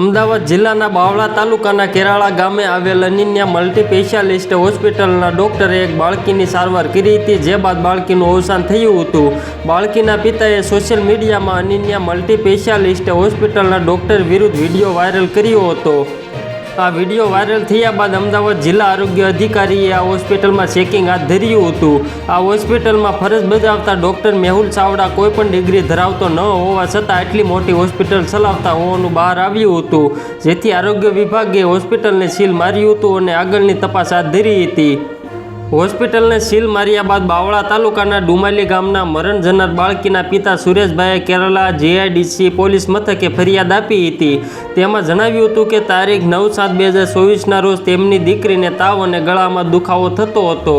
અમદાવાદ જિલ્લાના બાવળા તાલુકાના કેરાળા ગામે આવેલ અનિન્યા મલ્ટી સ્પેશિયાલિસ્ટ હોસ્પિટલના ડોક્ટરે એક બાળકીની સારવાર કરી હતી. જે બાદ બાળકીનું અવસાન થયું હતું. બાળકીના પિતાએ સોશિયલ મીડિયામાં અનિન્યા મલ્ટી સ્પેશિયાલિસ્ટ હોસ્પિટલના ડોક્ટર વિરુદ્ધ વીડિયો વાયરલ કર્યો હતો. આ વીડિયો વાયરલ થયા બાદ અમદાવાદ જિલ્લા આરોગ્ય અધિકારીએ આ હોસ્પિટલમાં ચેકિંગ હાથ ધર્યું હતું. આ હોસ્પિટલમાં ફરજ બજાવતા ડૉક્ટર મેહુલ ચાવડા કોઈપણ ડિગ્રી ધરાવતો ન હોવા છતાં આટલી મોટી હોસ્પિટલ ચલાવતા હોવાનું બહાર આવ્યું હતું. જેથી આરોગ્ય વિભાગે હોસ્પિટલને સીલ માર્યું હતું અને આગળની તપાસ હાથ ધરી હતી. હોસ્પિટલને સીલ માર્યા બાદ બાવળા તાલુકાના ડુમાલી ગામના મરણ જનાર બાળકીના પિતા સુરેશભાઈએ કેરલા જીઆઈડીસી પોલીસ મથકે ફરિયાદ આપી હતી. તેમાં જણાવ્યું હતું કે તારીખ નવ સાત બે હજાર ચોવીસના રોજ તેમની દીકરીને તાવ અને ગળામાં દુખાવો થતો હતો.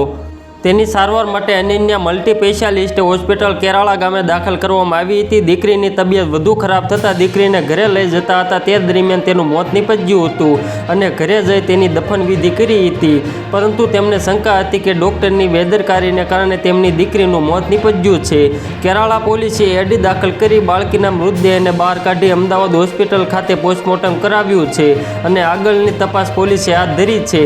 તેની સારવાર માટે Ananya multi specialist hospital Kerala ગામે દાખલ કરવામાં આવી હતી. દીકરીની તબિયત વધુ ખરાબ થતાં દીકરીને ઘરે લઈ જતા હતા. તે દરમિયાન તેનું મોત નીપજ્યું હતું અને ઘરે જઈ તેની દફન વિધિ કરી હતી. પરંતુ તેમને શંકા હતી કે ડૉક્ટરની બેદરકારીને કારણે તેમની દીકરીનું મોત નીપજ્યું છે. કેરાળા પોલીસે એડી દાખલ કરી બાળકીના મૃતદેહને બહાર કાઢી અમદાવાદ હોસ્પિટલ ખાતે પોસ્ટમોર્ટમ કરાવ્યું છે અને આગળની તપાસ પોલીસે હાથ ધરી છે.